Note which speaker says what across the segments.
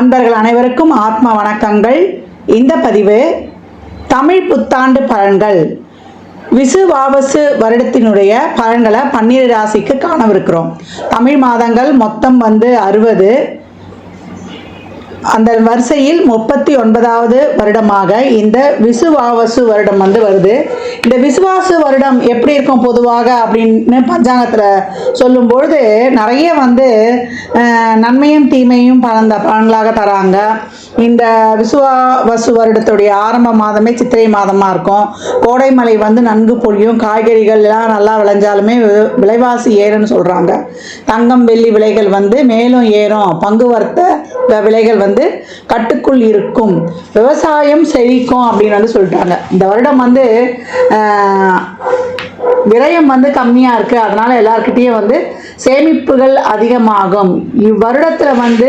Speaker 1: அன்பர்கள் அனைவருக்கும் ஆத்ம வணக்கங்கள். இந்த பதிவு தமிழ் புத்தாண்டு பலன்கள். விசுவாவசு வருடத்தினுடைய பலன்களை பன்னிரு ராசிக்கு காணவிருக்கிறோம். தமிழ் மாதங்கள் மொத்தம் வந்து அறுபது. அந்த வரிசையில் முப்பத்தி ஒன்பதாவது வருடமாக இந்த விசுவாவசு வருடம் வந்து வருது. இந்த விசுவாசு வருடம் எப்படி இருக்கும் பொதுவாக அப்படின்னு பஞ்சாங்கத்தில் சொல்லும்பொழுது நிறைய வந்து நன்மையும் தீமையும் பலந்த பலன்களாக தராங்க. இந்த விசுவாவசு வருடத்துடைய ஆரம்ப மாதமே சித்திரை மாதமாக இருக்கும். கோடைமலை வந்து நன்கு பொழியும். காய்கறிகள் எல்லாம் நல்லா விளைஞ்சாலுமே விலைவாசி ஏறும்னு சொல்கிறாங்க தங்கம் வெள்ளி விலைகள் வந்து மேலும் ஏறும். பங்கு வர்த்த வ- விலைகள் வந்து வந்து கட்டுக்குள் இருக்கும். விவசாயம் செழிக்கும் அப்படின்னு வந்து சொல்லிட்டாங்க. இந்த வருடம் வந்து விரயம் வந்து கம்மியாக இருக்குது அதனால் எல்லாருக்கிட்டேயும் வந்து சேமிப்புகள் அதிகமாகும். இவ்வருடத்தில் வந்து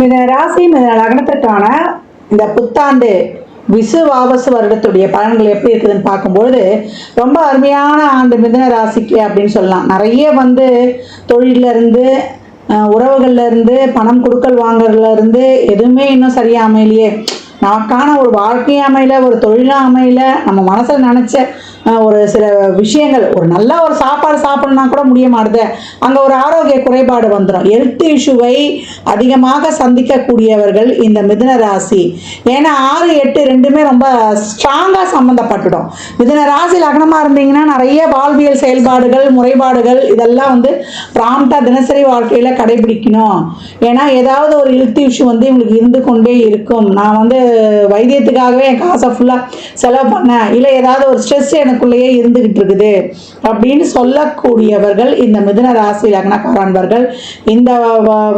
Speaker 1: மிதன ராசி மிதன லக்னத்திற்கான இந்த புத்தாண்டு விசுவாவசு வருடத்துடைய பலன்கள் எப்படி இருக்குதுன்னு பார்க்கும்பொழுது ரொம்ப அருமையான ஆண்டு மிதன ராசிக்கு அப்படின்னு சொல்லலாம். நிறைய வந்து தொழிலிருந்து இருந்து பணம் கொடுக்கல் வாங்குறதுலேருந்து எதுவுமே இன்னும் சரியாக அமையலையே. நமக்கான ஒரு வாழ்க்கையும் அமையல ஒரு தொழிலும் அமையல நம்ம மனசில் நினச்ச ஒரு சில விஷயங்கள் ஒரு நல்ல ஒரு சாப்பாடு சாப்பிடணும்னா கூட முடிய மாட்டுது. அங்கே ஒரு ஆரோக்கிய குறைபாடு வந்துடும் ஹெல்த் இஷ்யூவை அதிகமாக சந்திக்கக்கூடியவர்கள் இந்த மிதுன ராசி. ஏன்னா ஆறு எட்டு ரெண்டுமே ரொம்ப ஸ்ட்ராங்காக சம்மந்தப்பட்டுடும் மிதுன ராசி லக்னமாக இருந்தீங்கன்னா நிறைய வாழ்வியல் செயல்பாடுகள் முறைப்பாடுகள் இதெல்லாம் வந்து ப்ராம்ப்டாக தினசரி வாழ்க்கையில் கடைபிடிக்கணும். ஏன்னா ஏதாவது ஒரு ஹெல்த் இஷ்யூ வந்து இவங்களுக்கு இருந்து கொண்டே இருக்கும். நான் வந்து வைத்தியத்துக்காகவே என் காசை ஃபுல்லாக செலவு பண்ணேன். இல்லை ஏதாவது ஒரு ஸ்ட்ரெஸ் எனக்கு எனக்குள்ளேயே இருந்துகிட்டு இருக்குது. அப்படின்னு சொல்லக்கூடியவர்கள் இந்த மிதுன ராசி லக்னக்காரன்பர்கள் இந்த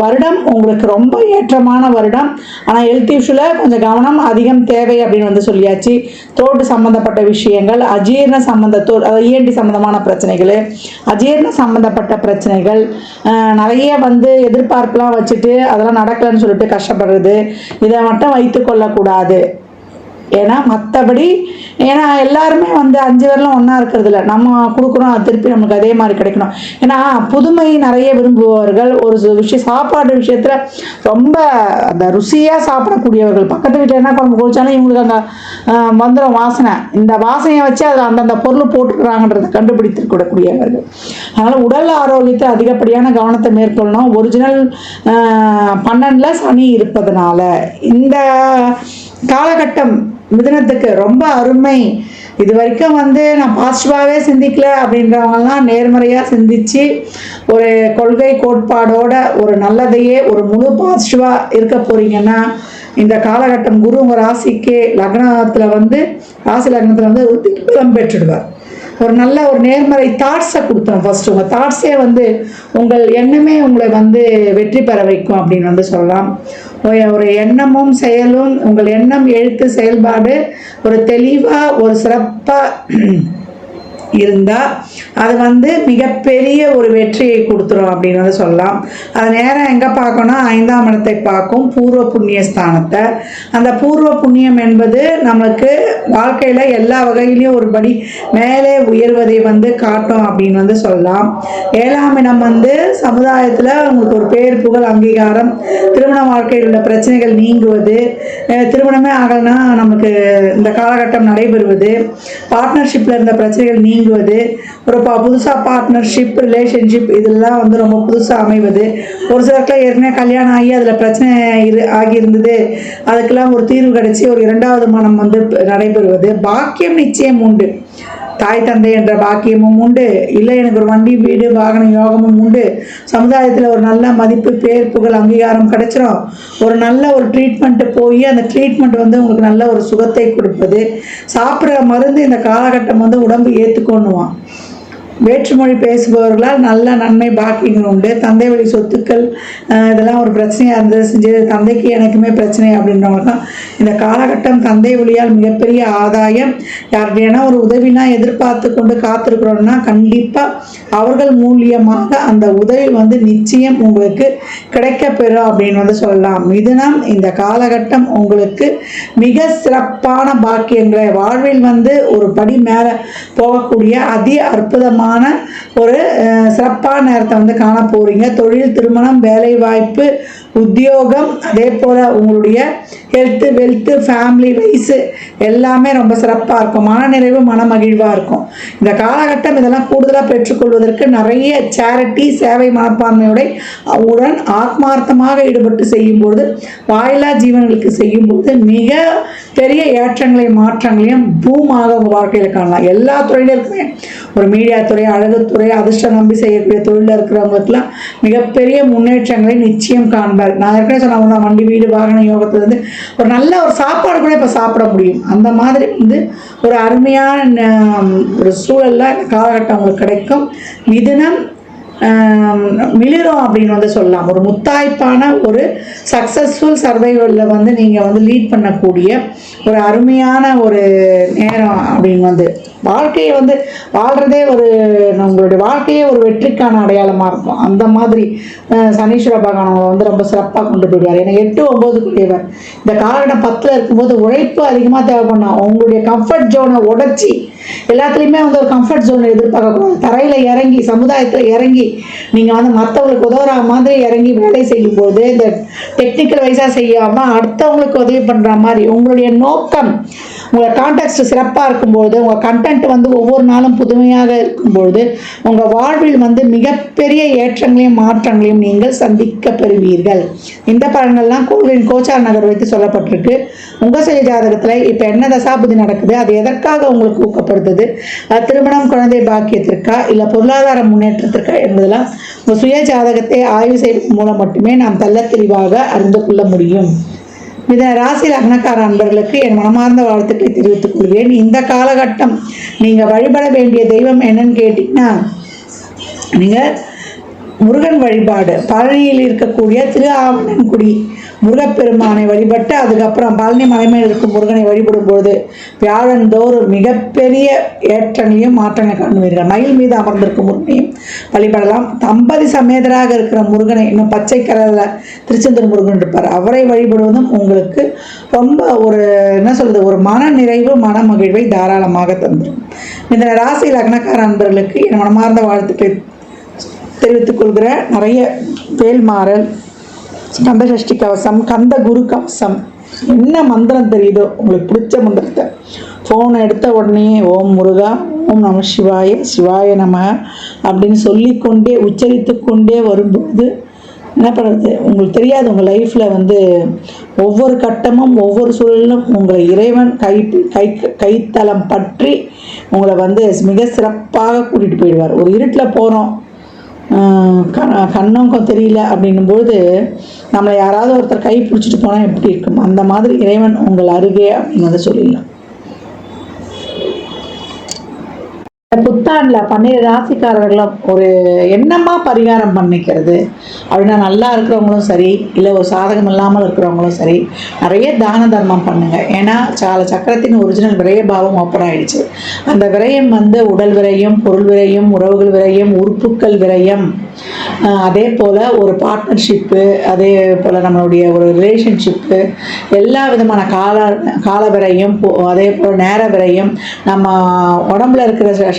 Speaker 1: வருடம் உங்களுக்கு ரொம்ப ஏற்றமான வருடம். ஆனால் ஹெல்த் இஷ்யூவில் கொஞ்சம் கவனம் அதிகம் தேவை அப்படின்னு வந்து சொல்லியாச்சு. தோட்டு சம்பந்தப்பட்ட விஷயங்கள் அஜீரண சம்பந்தத்தோ தோ இஎன்டி சம்பந்தமான பிரச்சனைகள் அஜீரண சம்பந்தப்பட்ட பிரச்சனைகள் நிறைய வந்து எதிர்பார்ப்புலாம் வச்சுட்டு அதெல்லாம் நடக்கலைன்னு சொல்லிட்டு கஷ்டப்படுறது இதை மட்டும் வைத்து கொள்ளக்கூடாது. ஏன்னா மற்றபடி ஏன்னா எல்லாருமே வந்து அஞ்சு வரலாம் ஒன்றா இருக்கிறது இல்லை. நம்ம கொடுக்குறோம் திருப்பி நமக்கு அதே மாதிரி கிடைக்கணும். ஏன்னா புதுமை நிறைய விரும்புபவர்கள் ஒரு விஷயம் சாப்பாடு விஷயத்தில் ரொம்ப அந்த ருசியாக சாப்பிடக்கூடியவர்கள். பக்கத்து வீட்டில் என்ன குழம்பு குளிச்சாலும் இவங்களுக்கு அந்த மந்திரம் வந்துடும் வாசனை. இந்த வாசனையை வச்சு அதில் அந்தந்த பொருள் போட்டுக்கிறாங்கன்றதை கண்டுபிடித்து கூடக்கூடியவர்கள் அதனால் உடல் ஆரோக்கியத்தை அதிகப்படியான கவனத்தை மேற்கொள்ளணும். ஒரிஜினல் பன்னெண்டில் சனி இருப்பதனால. இந்த காலகட்டம் மிதனத்துக்கு ரொம்ப அருமை. இது வரைக்கும் வந்து நான் பாசிட்டிவாகவே சிந்திக்கல அப்படின்றவங்கலாம் நேர்மறையாக சிந்திச்சு ஒரு கொள்கை கோட்பாடோட ஒரு நல்லதையே ஒரு முழு பாசிட்டிவாக இருக்க போறீங்கன்னா இந்த காலகட்டம் குரு உங்கள் ராசிக்கு லக்னத்தில் வந்து ராசி லக்னத்தில் வந்து திட்டம் பெற்றுடுவார். ஒரு நல்ல ஒரு நேர்மறை தாட்ஸை கொடுத்தோம் ஃபர்ஸ்ட் உங்கள் தாட்ஸே வந்து உங்கள் எண்ணமே உங்களை வந்து வெற்றி பெற வைக்கும் அப்படின்னு வந்து சொல்லலாம். ஒரு- எண்ணமும் செயலும் உங்கள் எண்ணம் எழுத்து செயல்பாடு ஒரு தெளிவாக ஒரு சிறப்பாக இருந்தால் அது வந்து மிகப்பெரிய ஒரு வெற்றியை கொடுத்துரும் அப்படின்னு வந்து சொல்லலாம். அது நேரம் எங்கே பார்க்கணும் ஐந்தாம் இடத்தை பார்க்கும் பூர்வ புண்ணிய ஸ்தானத்தை. அந்த பூர்வ புண்ணியம் என்பது நமக்கு வாழ்க்கையில் எல்லா வகையிலையும் ஒரு படி மேலே உயர்வதை வந்து காட்டும் அப்படின்னு வந்து சொல்லலாம். ஏழாம் இடம் வந்து சமுதாயத்தில் உங்களுக்கு ஒரு பேர் புகழ் அங்கீகாரம் திருமண வாழ்க்கையில் உள்ள பிரச்சனைகள் நீங்குவது. திருமணமே ஆகலைன்னா நமக்கு இந்த காலகட்டம் நடைபெறுவது. பார்ட்னர்ஷிப்பில் இருந்த பிரச்சனைகள் நீங்க நீங்குவது ஒரு பா புதுசாக பார்ட்னர்ஷிப் ரிலேஷன்ஷிப் இதெல்லாம் வந்து ரொம்ப புதுசாக அமைவது. ஒரு சிலருக்குலாம் ஏற்கனவே கல்யாணம் ஆகி அதில் பிரச்சனை இரு ஆகியிருந்தது. அதுக்கெல்லாம் ஒரு தீர்வு கிடச்சி ஒரு இரண்டாவது மனம் வந்து நடைபெறுவது. பாக்கியம் நிச்சயம் உண்டு. தாய் தந்தை என்ற பாக்கியமும் உண்டு. இல்லை எனக்கு ஒரு வண்டி வீடு வாகன யோகமும் உண்டு. சமுதாயத்தில் ஒரு நல்ல மதிப்பு பேர் புகழ் அங்கீகாரம் கிடைச்சிரும். ஒரு நல்ல ஒரு ட்ரீட்மெண்ட்டு போய் அந்த ட்ரீட்மெண்ட் வந்து உங்களுக்கு நல்ல ஒரு சுகத்தை கொடுப்பது. சாப்பிட்ற மருந்து இந்த காலகட்டம் வந்து உடம்பு ஏற்றுக்கொண்ணுவான் வேற்றுமொழி பேசுபவர்களால் நல்ல நன்மை பாக்கியங்கள் உண்டு. தந்தை வழி சொத்துக்கள் இதெல்லாம் ஒரு பிரச்சனையாக இருந்தது. செஞ்சது தந்தைக்கு எனக்குமே பிரச்சனை அப்படின்றவங்களுக்கும் இந்த காலகட்டம் தந்தை வழியால் மிகப்பெரிய ஆதாயம். யார்கிட்டனா ஒரு உதவிலாம் எதிர்பார்த்து கொண்டு காத்திருக்கிறோம்னா கண்டிப்பாக அவர்கள் மூலியமாக அந்த உதவி வந்து நிச்சயம் உங்களுக்கு கிடைக்கப்பெறும் அப்படின்னு வந்து சொல்லலாம். மிதுனம் இந்த காலகட்டம் உங்களுக்கு மிக சிறப்பான பாக்கியங்களை வாழ்வில் வந்து ஒரு படி மேலே போகக்கூடிய அதி அற்புதமான ஒரு சிறப்பான நேரத்தை வந்து காண போறீங்க தொழில் திருமணம் வேலை வாய்ப்பு உத்தியோகம் அதே போல் உங்களுடைய ஹெல்த்து வெல்த்து ஃபேமிலி வைஸு எல்லாமே ரொம்ப சிறப்பாக இருக்கும். மனநிறைவு மனமகிழ்வாக இருக்கும். இந்த காலகட்டம் இதெல்லாம் கூடுதலாக பெற்றுக்கொள்வதற்கு நிறைய சேரிட்டி சேவை மனப்பான்மையோட உடன் ஆத்மார்த்தமாக ஈடுபட்டு செய்யும்போது வாயிலா ஜீவன்களுக்கு செய்யும்போது மிக பெரிய ஏற்றங்களையும் மாற்றங்களையும் பூமாக உங்கள் வாழ்க்கையில் காணலாம். எல்லா துறையிலும் ஒரு மீடியா துறை அழகுத்துறை அதிர்ஷ்டம் நம்பி செய்யக்கூடிய தொழிலில் இருக்கிறவங்களுக்குலாம் மிகப்பெரிய முன்னேற்றங்களை நிச்சயம் காண்பார் நான் ஏற்கனவே சொன்ன வண்டி வீடு வாகன யோகத்துலேருந்து ஒரு நல்ல ஒரு சாப்பாடு கூட இப்போ சாப்பிட முடியும். அந்த மாதிரி வந்து ஒரு அருமையான ஒரு சூழலில் இந்த காலகட்டம் உங்களுக்கு கிடைக்கும். மிதுனம் மிளிரும் அப்படின்னு வந்து சொல்லலாம். ஒரு முத்தாய்ப்பான ஒரு சக்ஸஸ்ஃபுல் சர்வைவலில் வந்து நீங்கள் வந்து லீட் பண்ணக்கூடிய ஒரு அருமையான ஒரு நேரம் அப்படின்னு வந்து. வாழ்க்கையை வந்து வாழ்கிறதே ஒரு நம்மளுடைய வாழ்க்கையே ஒரு வெற்றிக்கான அடையாளமாக இருக்கும். அந்த மாதிரி சனீஸ்வர பகவான் வந்து ரொம்ப சிறப்பாக கொண்டு போயிடுவார். ஏன்னா எட்டு ஒம்போதுக்குரியவர் இந்த காலகட்டம் பத்தில் இருக்கும்போது உழைப்பு அதிகமாக தேவைப்படும் உங்களுடைய கம்ஃபர்ட் ஜோனை உடச்சி எல்லாத்துலேயுமே வந்து ஒரு கம்ஃபர்ட் ஜோன் எதிர்பார்க்கக்கூடாது. தரையில் இறங்கி சமுதாயத்தில் இறங்கி நீங்கள் வந்து மற்றவங்களுக்கு உதவுற மாதிரி இறங்கி வேலை செய்யும்போது இந்த டெக்னிக்கல் வைஸாக செய்யாமல் அடுத்தவங்களுக்கு உதவி பண்ணுற மாதிரி உங்களுடைய நோக்கம் உங்கள் கான்டெக்ட் சிறப்பாக இருக்கும்பொழுது உங்கள் கண்டென்ட் வந்து ஒவ்வொரு நாளும் புதுமையாக இருக்கும்பொழுது உங்கள் வாழ்வில் வந்து மிகப்பெரிய ஏற்றங்களையும் மாற்றங்களையும் நீங்கள் சந்திக்க பெறுவீர்கள். இந்த பலன்கள்லாம் கோவிலின் கோச்சார் நகர் வைத்து சொல்லப்பட்டிருக்கு. உங்கள் சுய ஜாதகத்தில் இப்போ என்ன தசாபுதி நடக்குது அது எதற்காக உங்களுக்கு ஊக்கப்படுத்துது அது திருமணம் குழந்தை பாக்கியத்திற்கா இல்லை பொருளாதார முன்னேற்றத்திற்கா என்பதெல்லாம் உங்கள் சுய ஜாதகத்தை ஆய்வு செய்வதன் மூலம் மட்டுமே நாம் தள்ள தெளிவாக அறிந்து கொள்ள முடியும். இதன் ராசி லக்னக்கார அன்பர்களுக்கு என் மனமார்ந்த வாழ்த்துக்களை தெரிவித்துக் கொள்வேன் இந்த காலகட்டம் நீங்கள் வழிபட வேண்டிய தெய்வம் என்னன்னு கேட்டிங்கன்னா நீங்கள் முருகன் வழிபாடு. பழனியில் இருக்கக்கூடிய திரு ஆவணன்குடி முருகப்பெருமானை வழிபட்டு அதுக்கப்புறம் பழனி மலைமையில் இருக்கும் முருகனை வழிபடும் பொழுது வியாழந்தோறும் மிகப்பெரிய ஏற்றங்களையும் மாற்றங்களையும் காணுவீர்கள். மயில் மீது அமர்ந்திருக்கும் முருகனையும் வழிபடலாம். தம்பதி சமேதராக இருக்கிற முருகனை இன்னும் பச்சை கலரில் திருச்செந்தூர் முருகன் இருப்பார். அவரை வழிபடுவதும் உங்களுக்கு ரொம்ப ஒரு என்ன சொல்கிறது ஒரு மன நிறைவு மன மகிழ்வை தாராளமாக தந்துடும் இந்த ராசி லக்னக்கார அன்பர்களுக்கு என் மனமார்ந்த வாழ்த்துக்களை. தெரிவித்துக் கொள்கிற நிறைய வேல்மாறல் கந்த சஷ்டி கவசம் கந்த குரு கவசம் என்ன மந்திரம் தெரியுதோ உங்களுக்கு பிடிச்ச மந்திரத்தை. ஃபோனை எடுத்த உடனே ஓம் முருகா ஓம் நம சிவாய சிவாய நம அப்படின்னு சொல்லிக்கொண்டே உச்சரித்து கொண்டே வரும்போது என்ன பண்ணுறது உங்களுக்கு தெரியாது உங்கள் லைஃப்பில் வந்து ஒவ்வொரு கட்டமும் ஒவ்வொரு சூழலிலும் உங்களை இறைவன் கை கை கைத்தளம் பற்றி உங்களை வந்து மிக சிறப்பாக கூட்டிகிட்டு போயிடுவார். ஒரு இருட்டில் போகிறோம் கண்ணும் தெரியல அப்படின்னும்போது நம்மளை யாராவது ஒருத்தர் கை பிடிச்சிட்டு போனால் எப்படி இருக்கும்? அந்த மாதிரி இறைவன் உங்கள் அருகே அப்படின்னு வந்து சொல்லிடலாம் இந்த புத்தாண்டில் பன்னிரு ராசிக்காரர்களும் ஒரு என்னமா பரிகாரம் பண்ணிக்கிறது. அப்படின்னா நல்லா இருக்கிறவங்களும் சரி இல்லை ஒரு சாதகம் இல்லாமல் இருக்கிறவங்களும் சரி நிறைய தான தர்மம் பண்ணுங்க. ஏன்னா சால சக்கரத்தின் ஒரிஜினல் விரயபாவம் ஓப்பன் ஆயிடுச்சு. அந்த விரயம் வந்து உடல் விரயம் பொருள் விரயம் உறவுகள் விரயம் உறுப்புக்கள் விரயம். அதே போல் ஒரு பார்ட்னர்ஷிப்பு அதே போல் நம்மளுடைய ஒரு ரிலேஷன்ஷிப்பு எல்லா விதமான கால கால விரயம் போ- அதே போல் நேர விரயம் நம்ம உடம்புல இருக்கிற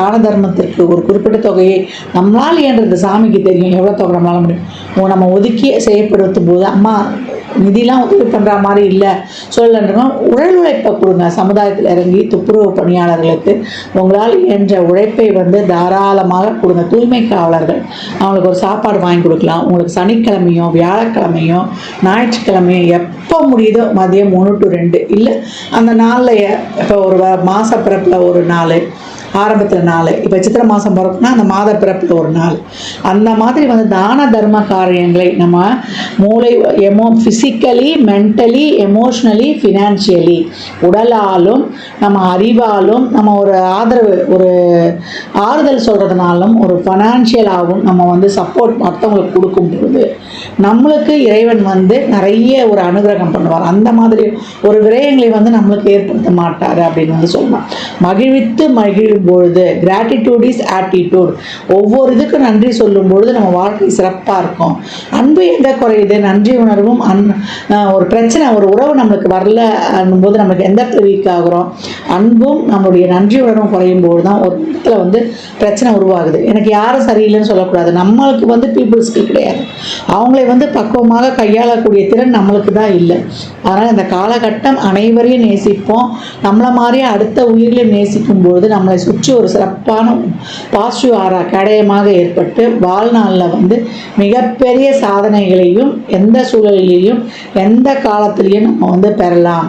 Speaker 1: தான தர்மத்திற்கு ஒரு குறிப்பிட்ட தொகையை நம்மளால் ஏன்றது சாமிக்கு தெரியும். எவ்வளோ தொகை நம்மளால முடியும்? நம்ம ஒதுக்கி செய்யப்படுத்தும் போது அம்மா நிதிலாம் உதவி பண்ணுற மாதிரி இல்லை. சொல்லலைன்னா உடல் உழைப்பை கொடுங்க. சமுதாயத்தில் இறங்கி துப்புரவு பணியாளர்களுக்கு உங்களால் என்ற உழைப்பை வந்து தாராளமாக கொடுங்க. தூய்மை காவலர்கள் அவங்களுக்கு ஒரு சாப்பாடு வாங்கி கொடுக்கலாம். உங்களுக்கு சனிக்கிழமையும் வியாழக்கிழமையும் ஞாயிற்றுக்கிழமையும் எப்போ முடியுதோ மதியம் ஒன்று டு ரெண்டு. இல்லை அந்த நாளில் இப்போ ஒரு மாத பிறப்பில் ஒரு நாள் ஆரம்பத்தில் நாள் இப்போ சித்திரை மாதம் பிறப்புனா அந்த மாத பிறப்பில் ஒரு நாள். அந்த மாதிரி வந்து தான தர்ம காரியங்களை நம்ம மூளை emo physically mentally emotionally financially உடலாலும் நம்ம அறிவாலும் நம்ம ஒரு ஆதரவு ஒரு ஆறுதல் சொல்கிறதுனாலும் ஒரு ஃபைனான்ஷியலாகவும் நம்ம வந்து சப்போர்ட் மற்றவங்களுக்கு கொடுக்கும் பொழுது நம்மளுக்கு இறைவன் வந்து நிறைய ஒரு அனுகிரகம் பண்ணுவார். அந்த மாதிரி ஒரு விரயங்களை வந்து நம்மளுக்கு ஏற்படுத்த மாட்டார் அப்படின்னு வந்து சொல்லலாம். மகிழ்வித்து மகிழும் பொழுது கிராட்டிடியூட் இஸ் ஆட்டிடியூட் ஒவ்வொரு இதுக்கும் நன்றி சொல்லும் பொழுது நம்ம வாழ்க்கை சிறப்பாக இருக்கும். அன்பு எங்கே குறையுது? நன்றி உணர்வும் அன் ஒரு பிரச்சனை ஒரு உறவு நம்மளுக்கு வரல போது நம்மளுக்கு எந்த இடத்துல வீக் ஆகுறோம்? அன்பும் நம்மளுடைய நன்றி உணர்வும் குறையும் போது தான் ஒரு இடத்துல வந்து பிரச்சனை உருவாகுது. எனக்கு யாரும் சரியில்லைன்னு சொல்லக்கூடாது. நம்மளுக்கு வந்து பீப்புள்ஸ்க்கு கிடையாது. அவங்களை வந்து பக்குவமாக கையாளக்கூடிய திறன் நம்மளுக்கு தான் இல்லை. அதனால் இந்த காலகட்டம் அனைவரையும் நேசிப்போம். நம்மளை மாதிரியே அடுத்த உயிரிலையும் நேசிக்கும் பொழுது நம்மளை சுற்றி ஒரு சிறப்பான பாசிட்டிவ் ஆரா கேடயமாக ஏற்பட்டு வாழ்நாளில் வந்து மிகப்பெரிய சாதனைகளையும் எந்த சூழலிலையும் எந்த காலத்திலையும் நம்ம வந்து பெறலாம்.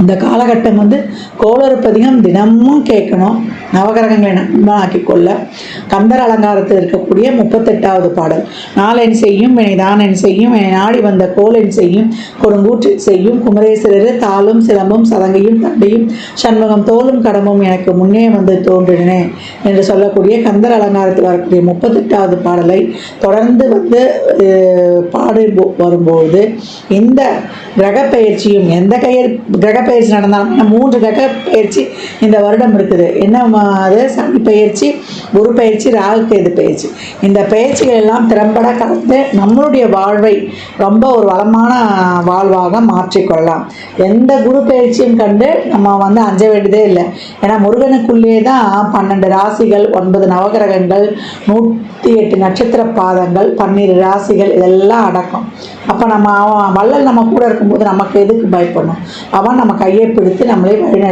Speaker 1: இந்த காலகட்டம் வந்து கோளறுப்பதிகம் தினமும் கேட்கணும். நவகிரகங்களை நண்பனாக்கி கொள்ள கந்தர் அலங்காரத்தில் இருக்கக்கூடிய முப்பத்தெட்டாவது பாடல். நாளென் செய்யும் வினை தானென் செய்யும் என நாடி வந்த கோலென் செய்யும் கொடுங்கூற்றில் செய்யும் குமரேஸ்வரர் தாளும் சிலம்பும் சதங்கையும் தண்டையும் சண்முகம் தோலும் கடமும் எனக்கு முன்னே வந்து தோன்றினே என்று சொல்லக்கூடிய கந்தர் அலங்காரத்தில் வரக்கூடிய முப்பத்தெட்டாவது பாடலை தொடர்ந்து வந்து பாடு போ- வரும்போது இந்த கிரக பயிற்சியும் எந்த கையர் கிரக பயிற்சி நடந்தாலும் மூன்று கிரக பயிற்சி இந்த வருடம் இருக்குது. என்ன அது? சனி பயிற்சி குரு பயிற்சி ராகு கேது பயிற்சி இந்த பயிற்சிகள் எல்லாம் திறம்பட கலந்து நம்மளுடைய வாழ்வை ரொம்ப ஒரு வளமான வாழ்வாக மாற்றிக்கொள்ளலாம் எந்த குரு பயிற்சியும் கண்டு நம்ம வந்து அஞ்ச வேண்டியதே இல்லை. ஏன்னா முருகனுக்குள்ளே தான் பன்னெண்டு ராசிகள் ஒன்பது நவகிரகங்கள் நூற்றி எட்டு நட்சத்திர பாதங்கள் பன்னிரு ராசிகள் இதெல்லாம் அடக்கம். அப்போ நம்ம அவன் வள்ளல் நம்ம கூட இருக்கும்போது நமக்கு எதுக்கு பயப்படணும்? அவன் நம்ம கையை பிடித்து நம்மளே வழிநடத்தி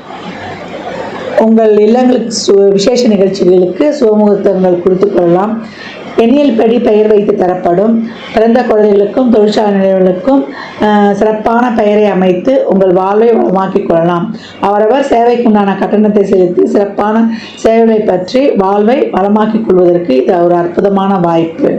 Speaker 1: உங்கள் இல்லங்களுக்கு சு விசேஷ நிகழ்ச்சிகளுக்கு சுகமுகூர்த்தங்கள் குறித்து கொள்ளலாம். எண்ணியல் படி பெயர் வைத்து தரப்படும். பிறந்த குழந்தைகளுக்கும் தொழிற்சாலை நிறுவனங்களுக்கும் சிறப்பான பெயரை அமைத்து உங்கள் வாழ்வை வளமாக்கிக் கொள்ளலாம். அவரவர் சேவைக்குண்டான கட்டணத்தை செலுத்தி சிறப்பான சேவைகளை பற்றி வாழ்வை வளமாக்கிக் கொள்வதற்கு இது ஒரு அற்புதமான வாய்ப்பு.